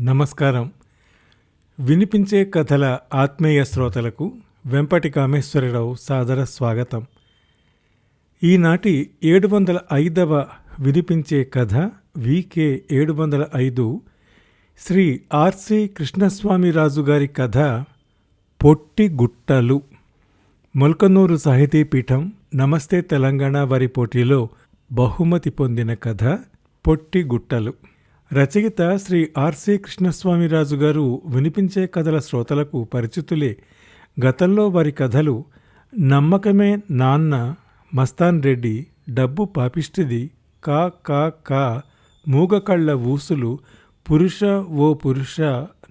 నమస్కారం. వినిపించే కథల ఆత్మీయ శ్రోతలకు వెంపటి కామేశ్వరరావు సాదర స్వాగతం. ఈనాటి ఏడు వందల ఐదవ వినిపించే కథ వికే ఏడు వందల ఐదు శ్రీ ఆర్సి కృష్ణస్వామి గారి కథ పొట్టి గుట్టలు. మొల్కనూరు సాహితీ పీఠం నమస్తే తెలంగాణ వారి పోటీలో బహుమతి పొందిన కథ పొట్టి గుట్టలు. రచయిత శ్రీ ఆర్సి కృష్ణస్వామిరాజు గారు వినిపించే కథల శ్రోతలకు పరిచితులే. గతంలో వారి కథలు నమ్మకమే నాన్న మస్తాన్ రెడ్డి డబ్బు పాపిష్టిది కా కా కా మూగకళ్ళ ఊసులు పురుష ఓ పురుష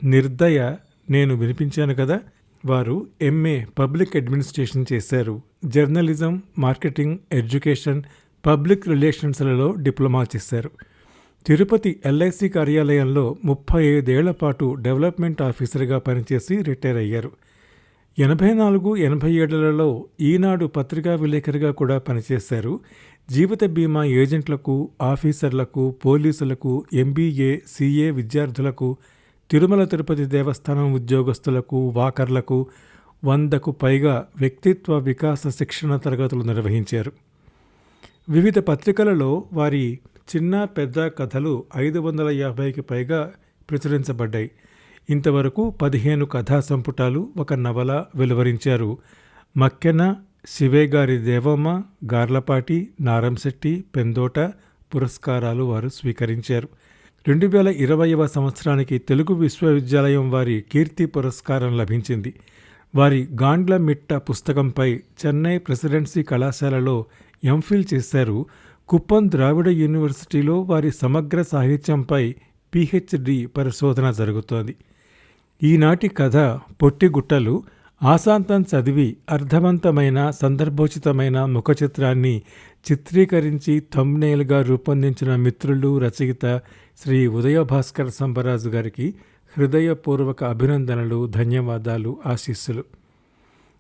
నిర్దయ నేను వినిపించాను కదా. వారు ఎంఏ పబ్లిక్ అడ్మినిస్ట్రేషన్ చేశారు. జర్నలిజం మార్కెటింగ్ ఎడ్యుకేషన్ పబ్లిక్ రిలేషన్స్లలో డిప్లొమా చేశారు. తిరుపతి ఎల్ఐసి కార్యాలయంలో ముప్పై ఐదేళ్ళ పాటు డెవలప్మెంట్ ఆఫీసర్గా పనిచేసి రిటైర్ అయ్యారు. ఎనభై నాలుగు ఎనభై ఏడులలో ఈనాడు పత్రికా విలేకరిగా కూడా పనిచేశారు. జీవిత బీమా ఏజెంట్లకు ఆఫీసర్లకు పోలీసులకు ఎంబీఏ సీఏ విద్యార్థులకు తిరుమల తిరుపతి దేవస్థానం ఉద్యోగస్తులకు వాకర్లకు వందకు పైగా వ్యక్తిత్వ వికాస శిక్షణ తరగతులు నిర్వహించారు. వివిధ పత్రికలలో వారి చిన్న పెద్ద కథలు ఐదు వందల యాభైకి పైగా ప్రచురించబడ్డాయి. ఇంతవరకు పదిహేను కథా సంపుటాలు ఒక నవల వెలువరించారు. మక్కెన శివేగారి దేవమ్మ గార్లపాటి నారంశెట్టి పెందోట పురస్కారాలు వారు స్వీకరించారు. రెండు వేల ఇరవైవ సంవత్సరానికి తెలుగు విశ్వవిద్యాలయం వారి కీర్తి పురస్కారం లభించింది. వారి గాండ్ల మిట్ట పుస్తకంపై చెన్నై ప్రెసిడెన్సీ కళాశాలలో ఎంఫిల్ చేశారు. కుప్పం ద్రావిడ యూనివర్సిటీలో వారి సమగ్ర సాహిత్యంపై పిహెచ్డి పరిశోధన జరుగుతోంది. ఈనాటి కథ పొట్టిగుట్టలు ఆశాంతం చదివి అర్థవంతమైన సందర్భోచితమైన ముఖచిత్రాన్ని చిత్రీకరించి థంబ్నైల్గా రూపొందించిన మిత్రులు రచయిత శ్రీ ఉదయభాస్కర్ సంబరాజు గారికి హృదయపూర్వక అభినందనలు ధన్యవాదాలు ఆశీస్సులు.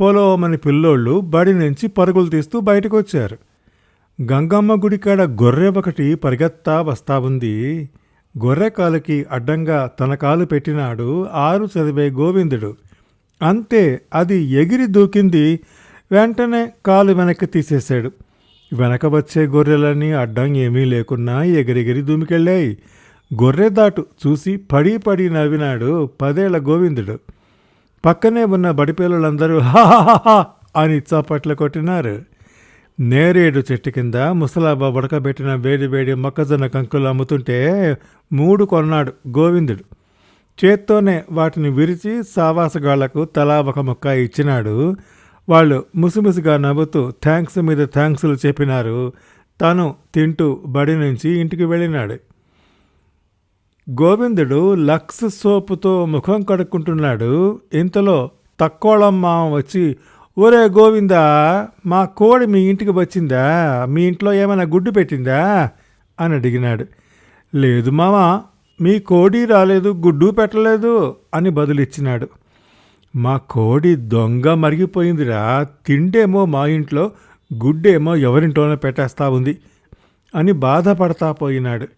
పొలోమని పిల్లోళ్ళు బడి నుంచి పరుగులు తీస్తూ బయటకు వచ్చారు గంగమ్మ గుడి కాడ గొర్రె ఒకటి పరిగెత్తా వస్తా ఉంది. గొర్రె కాలుకి అడ్డంగా తన కాలు పెట్టినాడు ఆరు చదివే గోవిందుడు. అంతే అది ఎగిరి దూకింది వెంటనే కాలు వెనక్కి తీసేశాడు. వెనక వచ్చే గొర్రెలన్నీ అడ్డం ఏమీ లేకున్నా ఎగిరెగిరి దూమికెళ్ళాయి. గొర్రె దాటు చూసి పడి పడి నవ్వినాడు పదేళ్ళ గోవిందుడు. పక్కనే ఉన్న బడిపిల్లలందరూ హాహాహా అని చప్పట్లు కొట్టినారు. నేరేడు చెట్టు కింద ముసలాబా ఉడకబెట్టిన వేడి వేడి మొక్కజొన్న కంకులు అమ్ముతుంటే మూడు కొన్నాడు గోవిందుడు. చేత్తోనే వాటిని విరిచి సావాసగాళ్ళకు తలా ఒక మొక్క ఇచ్చినాడు. వాళ్ళు ముసిముసిగా నవ్వుతూ థ్యాంక్స్ మీద థ్యాంక్స్లు చెప్పినారు. తను తింటూ బడి నుంచి ఇంటికి వెళ్ళినాడు. గోవిందుడు లక్స్ సోపుతో ముఖం కడుక్కుంటున్నాడు. ఇంతలో తక్కువళమ్మ వచ్చి ఒరే గోవిందా మా కోడి మీ ఇంటికి వచ్చిందా? మీ ఇంట్లో ఏమైనా గుడ్డు పెట్టిందా? అని అడిగినాడు. లేదు మామ మీ కోడి రాలేదు గుడ్డు పెట్టలేదు అని బదులిచ్చినాడు. మా కోడి దొంగ మరిగిపోయిందిరా తిండేమో మా ఇంట్లో గుడ్డేమో ఎవరింట్లోనో పెట్టేస్తా ఉంది అని బాధపడతా పోయినాడు.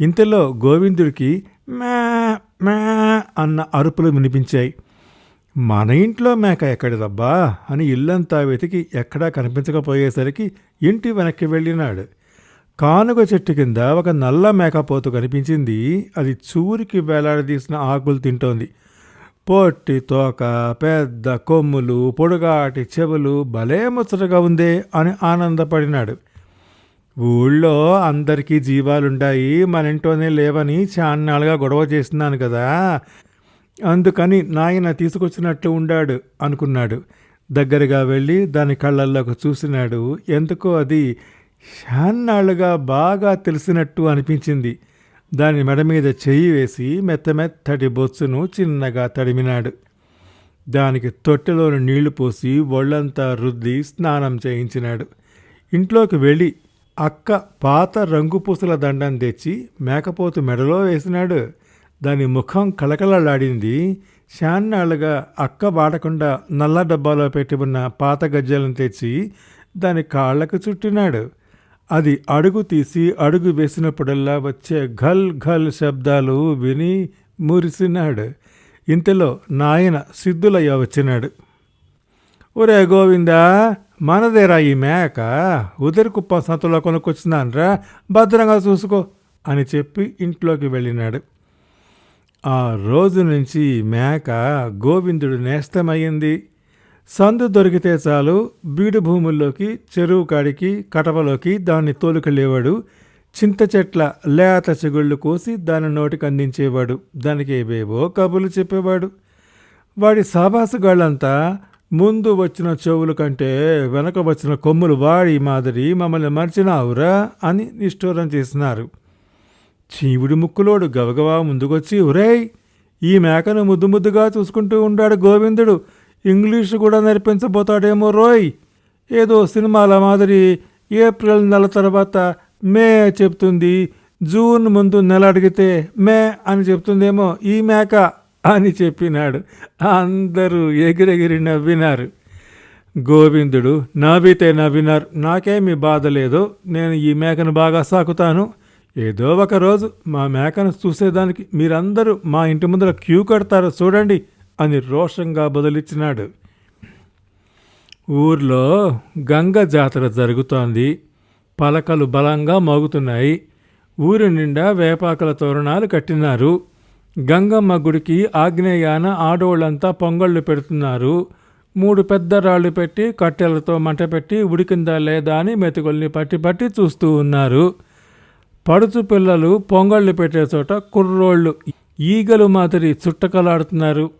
ఇంతలో గోవిందుడికి మ్యా మ్యా అన్న అరుపులు వినిపించాయి. మన ఇంట్లో మేక ఎక్కడిదబ్బా అని ఇల్లంతా వెతికి ఎక్కడా కనిపించకపోయేసరికి ఇంటి వెనక్కి వెళ్ళినాడు. కానుగ చెట్టు కింద ఒక నల్ల మేకపోతు కనిపించింది. అది చూరికి వేలాడదీసిన ఆకులు తింటోంది. పొట్టి తోక పెద్ద కొమ్ములు పొడుగాటి చెవులు భలే ముచ్చటగా ఉందే అని ఆనందపడినాడు. ఊళ్ళో అందరికీ జీవాలుండాయి మన ఇంట్లోనే లేవని చాన్నాళ్ళుగా గొడవ చేస్తున్నాను కదా. అందుకని నాయన తీసుకొచ్చినట్లు ఉండాడు అనుకున్నాడు. దగ్గరగా వెళ్ళి దాని కళ్ళల్లోకి చూసినాడు. ఎందుకో అది షాన్నాళ్ళుగా బాగా తెలిసినట్టు అనిపించింది. దాని మెడ మీద చెయ్యి వేసి మెత్త మెత్తటి చిన్నగా తడిమినాడు. దానికి తొట్టెలోని నీళ్ళు పోసి ఒళ్ళంతా రుద్ది స్నానం చేయించినాడు. ఇంట్లోకి వెళ్ళి అక్క పాత రంగు పూసల దండం తెచ్చి మేకపోతు మెడలో వేసినాడు. దాని ముఖం కళకళలాడింది. శాన్నాళ్ళుగా అక్క వాడకుండా నల్ల డబ్బాలో పెట్టి ఉన్న పాత గజ్జలను తెచ్చి దాని కాళ్ళకు చుట్టినాడు. అది అడుగు తీసి అడుగు వేసినప్పుడల్లా వచ్చే ఘల్ ఘల్ శబ్దాలు విని మురిసినాడు. ఇంతలో నాయన సిద్ధులయ్య వచ్చినాడు. ఒరే గోవిందా మనదేరా ఈ మేక? ఉదిరికుప్ప సంతలో కొనుక్కొచ్చినాన్రా భద్రంగా చూసుకో అని చెప్పి ఇంట్లోకి వెళ్ళినాడు. ఆ రోజు నుంచి మేక గోవిందుడు నేస్తమయ్యింది. సందు దొరికితే చాలు బీడు భూముల్లోకి చెరువు కాడికి కటవలోకి దాన్ని తోలుకెళ్ళేవాడు. చింత చెట్ల లేత చిగుళ్ళు కోసి దాని నోటికి అందించేవాడు. దానికి ఏవేవో కబుర్లు చెప్పేవాడు. వాడి సాబాసుగాళ్ళంతా ముందు వచ్చిన చెవుల కంటే వెనక వచ్చిన కొమ్ములు వాడి మాదిరి మమ్మల్ని మర్చినావురా అని నిష్ఠూరం చేసినారు. చీవుడి ముక్కులోడు గవగవా ముందుకొచ్చి ఒరేయ్ ఈ మేకను ముద్దు ముద్దుగా చూసుకుంటూ ఉండాడు గోవిందుడు. ఇంగ్లీషు కూడా నేర్పించబోతాడేమో రోయ్. ఏదో సినిమాల మాదిరి ఏప్రిల్ నెల తర్వాత మే చెప్తుంది జూన్ ముందు నెల అడిగితే మే అని చెప్తుందేమో ఈ మేక. అని చెప్పినాడు. అందరూ ఎగిరెగిరి నవ్వినారు. గోవిందుడు నవ్వితే నవ్వినారు. నాకేమీ బాధ లేదు నేను ఈ మేకను బాగా సాకుతాను. ఏదో ఒక రోజు మా మేకను చూసేదానికి మీరందరూ మా ఇంటి ముందర క్యూ కడతారు చూడండి అని రోషంగా బదులిచ్చినాడు. ఊర్లో గంగ జాతర జరుగుతోంది. పలకలు బలంగా మోగుతున్నాయి. ఊరి నిండా వేపాకల తోరణాలు కట్టినారు. గంగమ్మ గుడికి ఆగ్నేయాన ఆడోళ్ళంతా పొంగళ్ళు పెడుతున్నారు. మూడు పెద్ద రాళ్ళు పెట్టి కట్టెలతో మంట పెట్టి ఉడికిందా లేదా అని మెతుకుల్ని పట్టి పట్టి చూస్తూ ఉన్నారు. పడుచు పిల్లలు పొంగళ్ళు పెట్టే చోట కుర్రోళ్ళు ఈగలు మాదిరి చుట్టకలాడుతున్నారు.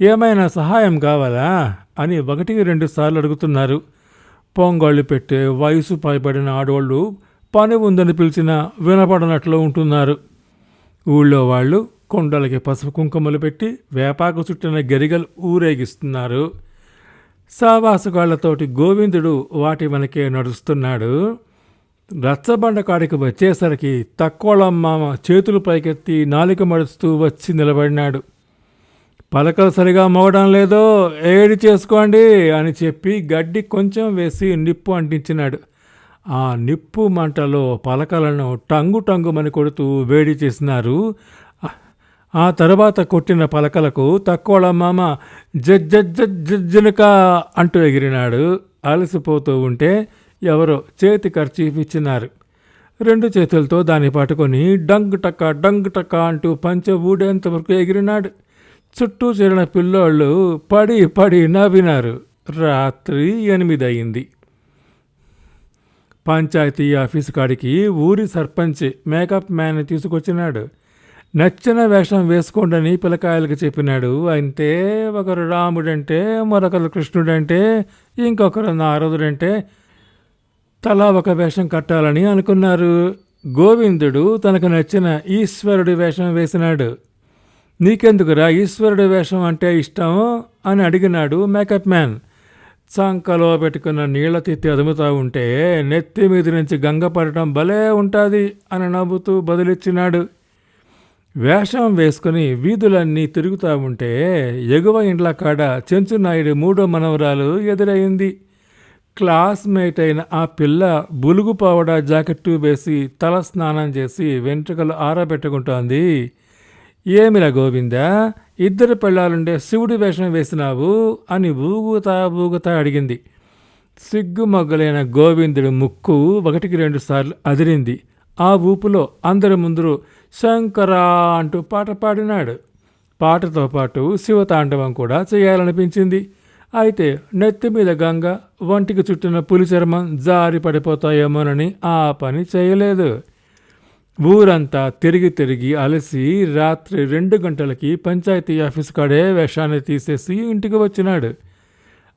ఏమైనా సహాయం కావాలా? అని ఒకటికి రెండు సార్లు అడుగుతున్నారు. పొంగళ్ళు పెట్టే వయసు పైబడిన ఆడవాళ్ళు పని ఉందని పిలిచినా వినపడనట్లు ఉంటున్నారు. ఊళ్ళో వాళ్ళు కొండలకి పసుపు కుంకుమలు పెట్టి వేపాకు చుట్టిన గరిగలు ఊరేగిస్తున్నారు. సావాసుగాళ్ళతోటి గోవిందుడు వాటి వెనకే నడుస్తున్నాడు. రచ్చబండ కాడికి వచ్చేసరికి తక్కువళమ్మామ చేతులు పైకెత్తి నాలిక మడుస్తూ వచ్చి నిలబడినాడు. పలకలు సరిగా మోగడం లేదో ఏడి చేసుకోండి అని చెప్పి గడ్డి కొంచెం వేసి నిప్పు అంటించినాడు. ఆ నిప్పు మంటలో పలకలను టంగు టంగుమని కొడుతూ వేడి చేసినారు. ఆ తర్వాత కొట్టిన పలకలకు తక్కువ మామ జజ్జజ్జజ్జనక అంటూ ఎగిరినాడు. అలసిపోతూ ఉంటే ఎవరో చేతి ఖర్చీఫ్ ఇచ్చినారు. రెండు చేతులతో దాన్ని పట్టుకొని డంగ్ టక్క డంగ్ టక్క అంటూ పంచె ఊడేంతవరకు ఎగిరినాడు. చుట్టూ చేరిన పిల్లోళ్ళు పడి పడి నవ్వినారు. రాత్రి ఎనిమిది అయింది పంచాయతీ ఆఫీసు కాడికి ఊరి సర్పంచ్ మేకప్ మ్యాన్ తీసుకొచ్చినాడు. నచ్చిన వేషం వేసుకోండని పిల్లకాయలకు చెప్పినాడు. అంటే ఒకరు రాముడంటే మరొకరు కృష్ణుడంటే ఇంకొకరు నారదుడంటే తలా ఒక వేషం కట్టాలని అనుకున్నారు. గోవిందుడు తనకు నచ్చిన ఈశ్వరుడి వేషం వేసినాడు. నీకెందుకురా ఈశ్వరుడి వేషం అంటే ఇష్టం అని అడిగినాడు మేకప్ మ్యాన్. చంకలో పెట్టుకున్న నీళ్ళ తిత్తి అదుముతా ఉంటే నెత్తి మీద నుంచి గంగ పడటం భలే ఉంటుంది అని నవ్వుతూ బదులిచ్చినాడు. వేషం వేసుకుని వీధులన్నీ తిరుగుతూ ఉంటే ఎగువ ఇండ్ల కాడ చెంచునాయుడు మూడో మనవరాలు ఎదురైంది. క్లాస్మేట్ అయిన ఆ పిల్ల బులుగు పావడ జాకెట్టు వేసి తల స్నానం చేసి వెంట్రుకలు ఆరబెట్టుకుంటోంది. ఏమిరా గోవిందా ఇద్దరు పెళ్ళాలుండే శివుడి వేషం వేసినావు అని ఊగుతా ఊగుతా అడిగింది. సిగ్గుమగ్గులైన గోవిందుడు ముక్కు ఒకటికి రెండు సార్లు అదిరింది. ఆ ఊపులో అందరి ముందు శంకరా అంటూ పాట పాడినాడు. పాటతో పాటు శివతాండవం కూడా చేయాలనిపించింది. అయితే నెత్తి మీద గంగ వంటికి చుట్టిన పులి చర్మం జారి పడిపోతాయేమోనని ఆ పని చేయలేదు. ఊరంతా తిరిగి తిరిగి అలసి రాత్రి రెండు గంటలకి పంచాయతీ ఆఫీస్ కాడే వేషాన్ని తీసేసి ఇంటికి వచ్చినాడు.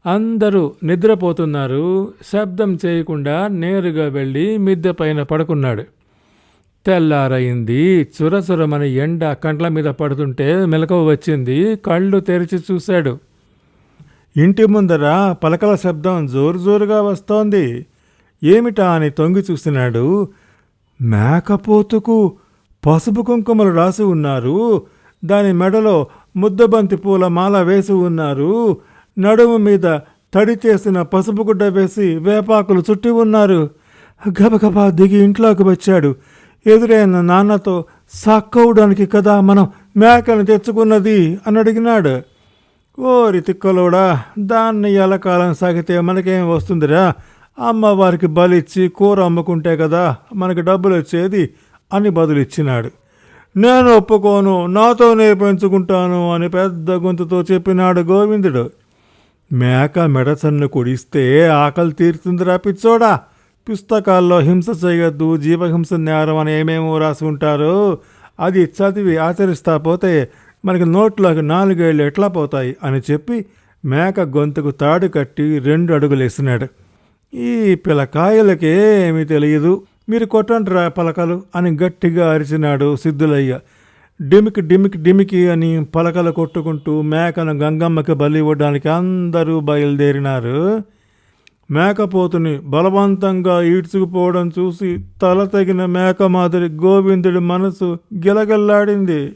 అందరూ నిద్రపోతున్నారు శబ్దం చేయకుండా నేరుగా వెళ్ళి మిద్దె పైన పడుకున్నాడు. తెల్లారైంది. చురచురమని ఎండ కండ్ల మీద పడుతుంటే మెలకువ వచ్చింది. కళ్ళు తెరిచి చూశాడు. ఇంటి ముందర పలకల శబ్దం జోరు జోరుగా వస్తోంది. ఏమిటా అని తొంగి చూసినాడు మేకపోతుకు పసుపు కుంకుమలు రాసి ఉన్నారు. దాని మెడలో ముద్దబంతి పూల మాల వేసి ఉన్నారు. నడుము మీద తడి చేసిన పసుపు గుడ్డ వేసి వేపాకులు చుట్టి ఉన్నారు. గబగబా దిగి ఇంట్లోకి వచ్చాడు. ఎదురైన నాన్నతో సాక్కవడానికి కదా మనం మేకను తెచ్చుకున్నది? అని అడిగినాడు. ఓరి తిక్కలోడా దాన్ని ఎలకాలం సాగితే మనకేం వస్తుందిరా? అమ్మవారికి బలిచ్చి కూర అమ్ముకుంటే కదా మనకి డబ్బులు వచ్చేది? అని బదులిచ్చినాడు. నేను ఒప్పుకోను నాతోనే పెంచుకుంటాను అని పెద్ద గొంతుతో చెప్పినాడు గోవిందుడు. మేక మెడసన్ను కుడిస్తే ఆకలి తీరుతుందిరా పిచ్చోడా? పుస్తకాల్లో హింస చేయొద్దు జీవహింస నేరం అని ఏమేమో రాసి ఉంటారో. అది చదివి ఆచరిస్తా పోతే మనకి నోట్లోకి నాలుగేళ్ళు ఎట్లా పోతాయి అని చెప్పి మేక గొంతుకు తాడు కట్టి రెండు అడుగులు వేసినాడు. ఈ పిల్లకాయలకేమీ తెలియదు. మీరు కొట్టండి రా పలకలు అని గట్టిగా అరిచినాడు సిద్ధులయ్య. డిమికి డిమికి డిమికి అని పలకలు కొట్టుకుంటూ మేకను గంగమ్మకి బలి ఇవ్వడానికి అందరూ బయలుదేరినారు. మేకపోతుని బలవంతంగా ఈడ్చుకుపోవడం చూసి తల తగిన మేక మాదిరి గోవిందుడి మనసు గిలగల్లాడింది.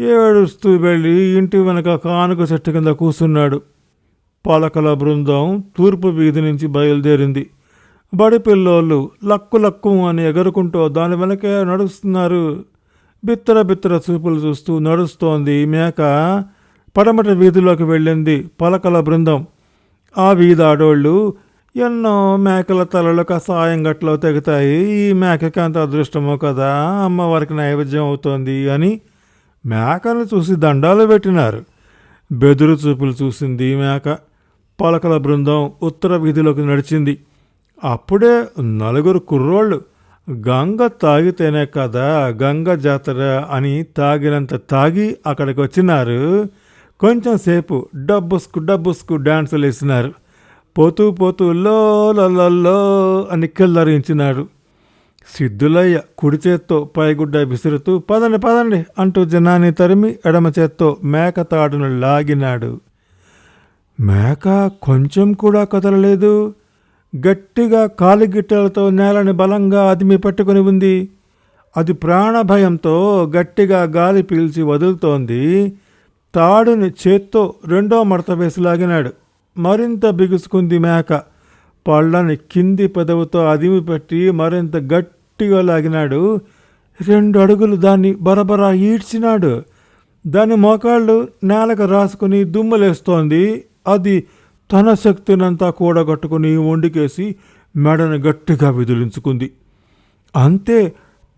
ఏడుస్తూ వెళ్ళి ఇంటి వెనక కానుక చెట్టు కింద కూర్చున్నాడు పలకల బృందం తూర్పు వీధి నుంచి బయలుదేరింది. బడి పిల్లోళ్ళు లక్కు లక్కు అని ఎగురుకుంటూ దాని వెనకే నడుస్తున్నారు. బిత్తర బిత్తర చూపులు చూస్తూ నడుస్తోంది మేక. పడమట వీధిలోకి వెళ్ళింది పలకల బృందం. ఆ వీధాడోళ్ళు ఎన్నో మేకల తలలు కషాయం గట్లో తెగుతాయి. ఈ మేకకి అంత అదృష్టమో కదా? అమ్మవారికి నైవేద్యం అవుతోంది అని మేకను చూసి దండాలు పెట్టినారు. బెదురు చూపులు చూసింది మేక. పలకల బృందం ఉత్తర వీధిలోకి నడిచింది. అప్పుడే నలుగురు కుర్రోళ్ళు గంగ తాగితేనే కదా గంగ జాతర అని తాగినంత తాగి అక్కడికి వచ్చినారు. కొంచెం సేపు డబ్బుస్కు డబ్బుస్కు డాన్సులు వేసినారు. పోతూ పోతూ లో లో అని కిల్లరించినాడు సిద్ధులయ్య కుడి చేత్తో పైగుడ్డ విసురుతూ పదండి పదండి అంటూ జనాన్ని తరిమి ఎడమ చేత్తో మేక తాడును లాగినాడు. మేక కొంచెం కూడా కదలలేదు. గట్టిగా కాలిగిట్టలతో నేలని బలంగా అదిమి పట్టుకుని ఉంది. అది ప్రాణభయంతో గట్టిగా గాలి పీల్చి వదులుతోంది. తాడుని చేత్తో రెండో మడత వేసి లాగినాడు. మరింత బిగుసుకుంది మేక. పళ్ళని కింది పెదవుతో అదిమి పెట్టి మరింత గట్టిగా లాగినాడు. రెండు అడుగులు దాన్ని బరబరా ఈడ్చినాడు. దాని మోకాళ్ళు నేలకు రాసుకుని దుమ్ములేస్తోంది. అది తన శక్తినంతా కూడగట్టుకుని వండికేసి మెడను గట్టిగా విదిలించుకుంది. అంతే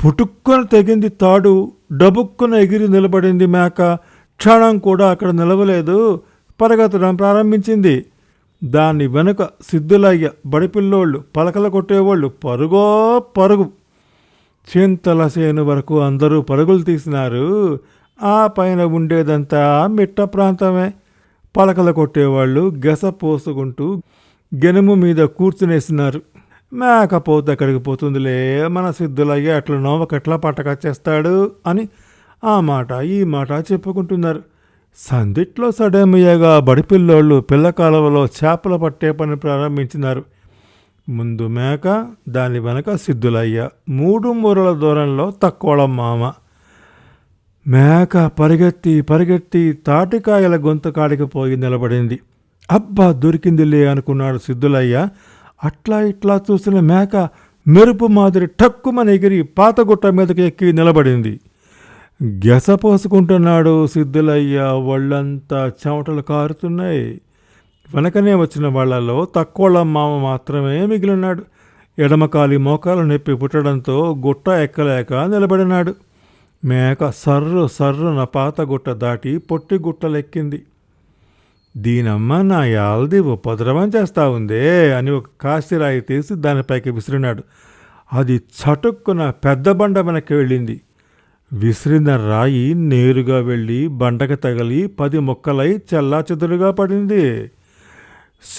పుటుక్కున తెగింది తాడు డబుక్కున ఎగిరి నిలబడింది మేక. క్షణం కూడా అక్కడ నిలవలేదు. పరగతడం ప్రారంభించింది. దాని వెనుక సిద్ధులయ్య బడిపిల్లోళ్ళు పలకల కొట్టేవాళ్ళు పరుగో పరుగు. చింతల సేను వరకు అందరూ పరుగులు తీసినారు. ఆ పైన ఉండేదంతా మిట్ట ప్రాంతమే. పలకలు కొట్టేవాళ్ళు గెస పోసుకుంటూ గెనుము మీద కూర్చునేసినారు. మేకపోతే అక్కడికి పోతుందిలే మన సిద్ధులయ్య అట్లా నోవకట్లా పట్టకచ్చేస్తాడు అని ఆ మాట ఈ మాట చెప్పుకుంటున్నారు. సందిట్లో సడేమయ్యగా బడిపిల్లోళ్ళు పిల్ల కాలువలో చేపలు పట్టే పని ప్రారంభించినారు. ముందు మేక దాని వెనక సిద్ధులయ్య మూడు మూరల దూరంలో తక్కువడం మామ. మేక పరిగెత్తి పరిగెత్తి తాటికాయల గొంతు కాడికి పోయి నిలబడింది. అబ్బా దొరికిందిలే అనుకున్నాడు సిద్ధులయ్య. అట్లా ఇట్లా చూసిన మేక మెరుపు మాదిరి టక్కుమని ఎగిరి పాతగుట్ట మీదకి ఎక్కి నిలబడింది. గెస పోసుకుంటున్నాడు సిద్ధులయ్య ఒళ్ళంతా చెమటలు కారుతున్నాయి. వెనకనే వచ్చిన వాళ్ళలో తక్కువళ్ళ మామ మాత్రమే మిగిలినాడు ఎడమకాలి మోకాలు నొప్పి పుట్టడంతో గుట్ట ఎక్కలేక నిలబడినాడు. మేక సర్రు సర్రున పాత గుట్ట దాటి పొట్టి గుట్టలెక్కింది. దీనమ్మ నా యాల్ది ఉపద్రవం చేస్తా ఉందే అని ఒక కాశీరాయి తీసి దానిపైకి విసిరినాడు. అది చటుక్కున పెద్ద బండ వెనక్కి వెళ్ళింది. విసిరిన రాయి నేరుగా వెళ్ళి బండకు తగిలి పది ముక్కలై చెల్లాచెదురుగా పడింది.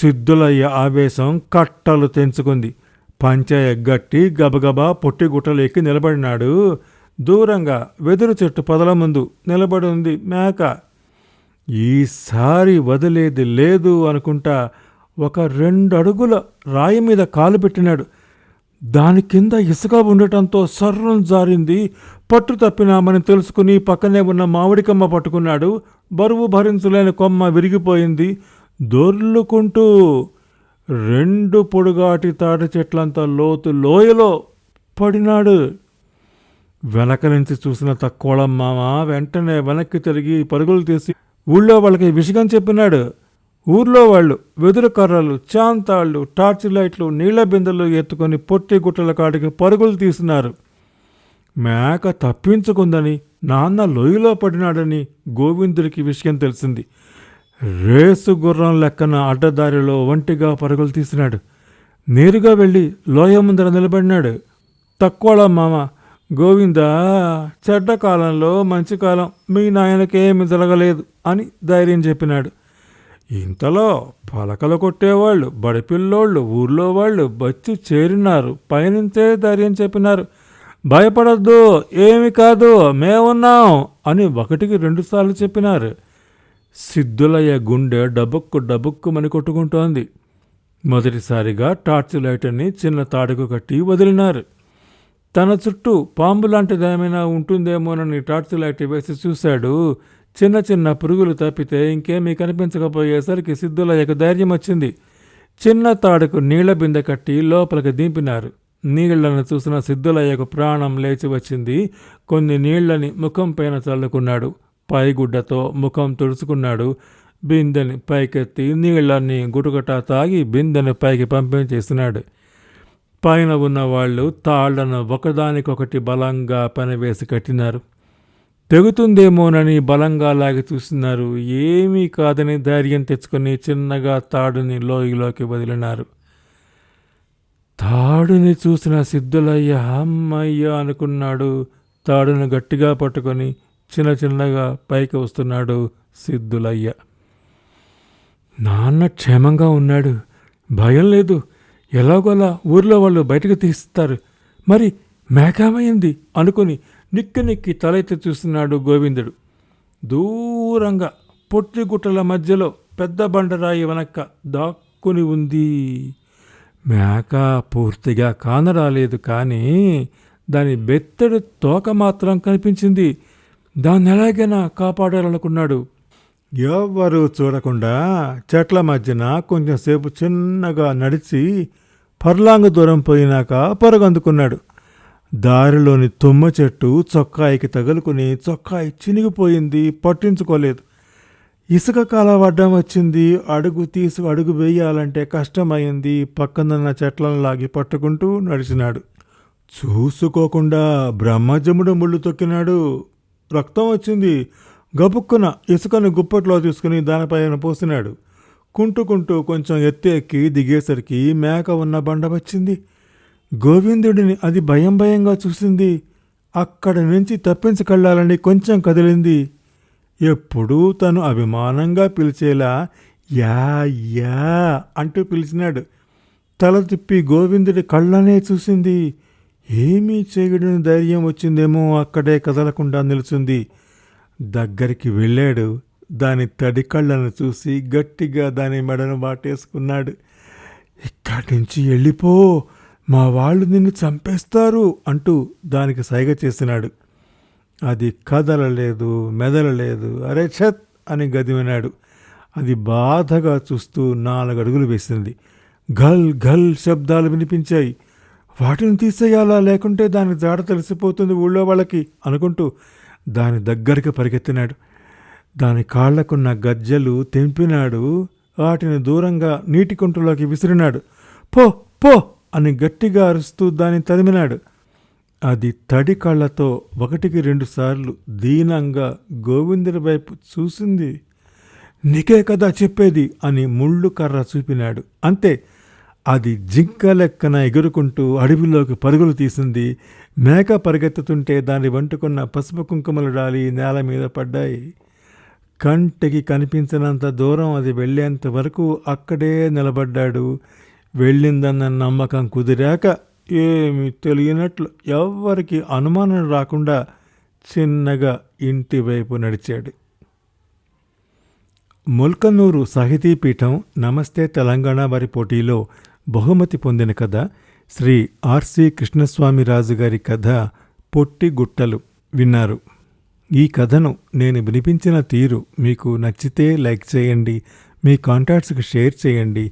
సిద్ధులయ్య ఆవేశం కట్టలు తెంచుకుంది. పంచ ఎగ్గట్టి గబగబా పొట్టి గుట్టలు ఎక్కి నిలబడినాడు. దూరంగా వెదురు చెట్టు పొదల ముందు నిలబడి ఉంది మేక. ఈసారి వదిలేది లేదు అనుకుంటా ఒక రెండు అడుగుల రాయి మీద కాలు పెట్టినాడు. దాని కింద ఇసుక ఉండటంతో సర్రం జారింది పట్టు తప్పినామని తెలుసుకుని పక్కనే ఉన్న మామిడికమ్మ పట్టుకున్నాడు. బరువు భరించలేని కొమ్మ విరిగిపోయింది. దొర్లుకుంటూ రెండు పొడుగాటి తాటి చెట్లంత లోతు లోయలో పడినాడు. వెనక నుంచి చూసిన తక్కువళం మామ వెంటనే వెనక్కి తిరిగి పరుగులు తీసి ఊళ్ళో వాళ్ళకి విషయం చెప్పినాడు. ఊర్లో వాళ్ళు వెదురు కర్రలు చాంతాళ్ళు టార్చ్ లైట్లు నీళ్ళ బిందెలు ఎత్తుకొని పొట్టి గుట్టల కాడికి పరుగులు తీసినారు. మేక తప్పించుకుందని నాన్న లోయలో పడినాడని గోవిందుడికి విషయం తెలిసింది. రేసు గుర్రం లెక్కన అడ్డదారిలో ఒంటిగా పరుగులు తీసినాడు. నేరుగా వెళ్ళి లోయ ముందర నిలబడినాడు. తక్కువలా మామ. గోవిందా చెడ్డ కాలంలో మంచి కాలం మీ నాయనకేమి జరగలేదు అని ధైర్యం చెప్పినాడు. ఇంతలో పలకలు కొట్టేవాళ్ళు బడిపిల్లోళ్ళు ఊర్లో వాళ్ళు బచ్చి చేరినారు. పైనుంచే ధైర్యం చెప్పినారు. భయపడద్దు ఏమి కాదు మేమున్నాం అని ఒకటికి రెండుసార్లు చెప్పినారు. సిద్ధులయ్య గుండె డబుక్కు డబుక్కుమని కొట్టుకుంటోంది. మొదటిసారిగా టార్చ్ లైట్ని చిన్న తాడుకు కట్టి వదిలినారు. తన చుట్టూ పాంబు లాంటిదేమైనా ఉంటుందేమోనని టార్చ్ లైట్ వేసి చూశాడు. చిన్న చిన్న పురుగులు తప్పితే ఇంకేమీ కనిపించకపోయేసరికి సిద్ధులయ్యకు ధైర్యం వచ్చింది. చిన్న తాడుకు నీళ్ళ బిందె కట్టి లోపలికి దింపినారు. నీళ్ళను చూసిన సిద్ధులయ్యకు ప్రాణం లేచి వచ్చింది. కొన్ని నీళ్ళని ముఖం పైన చల్లుకున్నాడు. పైగుడ్డతో ముఖం తుడుచుకున్నాడు. బిందెని పైకెత్తి నీళ్ళన్నీ గుటుగట తాగి బిందెని పైకి పంపించేసినాడు. పైన ఉన్న వాళ్ళు తాళ్ళను ఒకదానికొకటి బలంగా పనివేసి కట్టినారు. తెగుతుందేమోనని బలంగా లాగి చూస్తున్నారు. ఏమీ కాదని ధైర్యం తెచ్చుకొని చిన్నగా తాడుని లోయలోకి వదిలినారు. తాడుని చూసిన సిద్ధులయ్య అమ్మయ్య అనుకున్నాడు. తాడును గట్టిగా పట్టుకొని చిన్న చిన్నగా పైకి వస్తున్నాడు సిద్ధులయ్య. నాన్న క్షేమంగా ఉన్నాడు. భయం లేదు. ఎలాగోలా ఊర్లో వాళ్ళు బయటకు తీస్తారు. మరి మేఘామయ్యింది అనుకుని నిక్కి నిక్కి తలెత్తి చూస్తున్నాడు గోవిందుడు. దూరంగా పొట్టిగుట్టల మధ్యలో పెద్ద బండరాయి వెనక్క దాక్కుని ఉంది. మేక పూర్తిగా కానరాలేదు కానీ దాని బెత్తడి తోక మాత్రం కనిపించింది. దాన్ని ఎలాగైనా కాపాడాలనుకున్నాడు. ఎవ్వరూ చూడకుండా చెట్ల మధ్యన కొంచెంసేపు చిన్నగా నడిచి పర్లాంగ దూరం పోయినాక పరుగందుకున్నాడు. దారిలోని తుమ్మ చెట్టు చొక్కాయికి తగులుకుని చొక్కాయి చినిగిపోయింది పట్టించుకోలేదు. ఇసుక కాలవడ్డం వచ్చింది. అడుగు తీసి అడుగు వేయాలంటే కష్టమైంది. పక్కనున్న చెట్లను లాగి పట్టుకుంటూ నడిచినాడు. చూసుకోకుండా బ్రహ్మజముడు ముళ్ళు తొక్కినాడు. రక్తం వచ్చింది. గబుక్కున ఇసుకను గుప్పట్లో తీసుకుని దానిపైన పోసినాడు. కుంటుకుంటూ కొంచెం ఎత్తెక్కి దిగేసరికి మేక ఉన్న బండ వచ్చింది. గోవిందుడిని అది భయం భయంగా చూసింది. అక్కడి నుంచి తప్పించకెళ్ళాలని కొంచెం కదిలింది. ఎప్పుడూ తను అభిమానంగా పిలిచేలా యా యా అంటూ పిలిచినాడు. తల తిప్పి గోవిందుడి కళ్ళనే చూసింది. ఏమీ చేయడని ధైర్యం వచ్చిందేమో అక్కడే కదలకుండా నిలుచుంది. దగ్గరికి వెళ్ళాడు. దాని తడి కళ్ళను చూసి గట్టిగా దాని మెడను బాటేసుకున్నాడు ఇక్కడి నుంచి వెళ్ళిపో. మా వాళ్ళు నిన్ను చంపేస్తారు అంటూ దానికి సైగ చేసినాడు. అది కదలలేదు మెదలలేదు. అరే ఛత్ అని గదివినాడు అది బాధగా చూస్తూ నాలుగు అడుగులు వేసింది. ఘల్ ఘల్ శబ్దాలు వినిపించాయి. వాటిని తీసేయాలా? లేకుంటే దాని జాడ తెలిసిపోతుంది ఊళ్ళో వాళ్ళకి అనుకుంటూ దాని దగ్గరికి పరిగెత్తినాడు. దాని కాళ్ళకున్న గజ్జలు తెంపినాడు. వాటిని దూరంగా నీటి కుంటలోకి విసిరినాడు. పో పో అని గట్టిగా అరుస్తూ దాన్ని తరిమినాడు. అది తడి కళ్ళతో ఒకటికి రెండుసార్లు దీనంగా గోవిందుడి వైపు చూసింది. నీకే కదా చెప్పేది అని ముళ్ళు కర్ర చూపినాడు. అంతే అది జింక లెక్కన ఎగురుకుంటూ అడవిలోకి పరుగులు తీసింది. మేక పరిగెత్తుతుంటే దాన్ని వంటుకున్న పసుపు కుంకుమలు డాలి నేల మీద పడ్డాయి. కంటికి కనిపించినంత దూరం అది వెళ్ళేంత వరకు అక్కడే నిలబడ్డాడు. వెళ్ళిందన్న నమ్మకం కుదిరాక ఏమి తెలియనట్లు ఎవ్వరికి అనుమానం రాకుండా చిన్నగా ఇంటి వైపు నడిచాడు. ముల్కనూరు సాహితీ పీఠం నమస్తే తెలంగాణ వారి పోటీలో బహుమతి పొందిన కథ శ్రీ ఆర్సి కృష్ణస్వామిరాజు గారి కథ పొట్టి గుట్టలు విన్నారు. ఈ కథను నేను వినిపించిన తీరు మీకు నచ్చితే లైక్ చేయండి మీ కాంటాక్ట్స్కి షేర్ చేయండి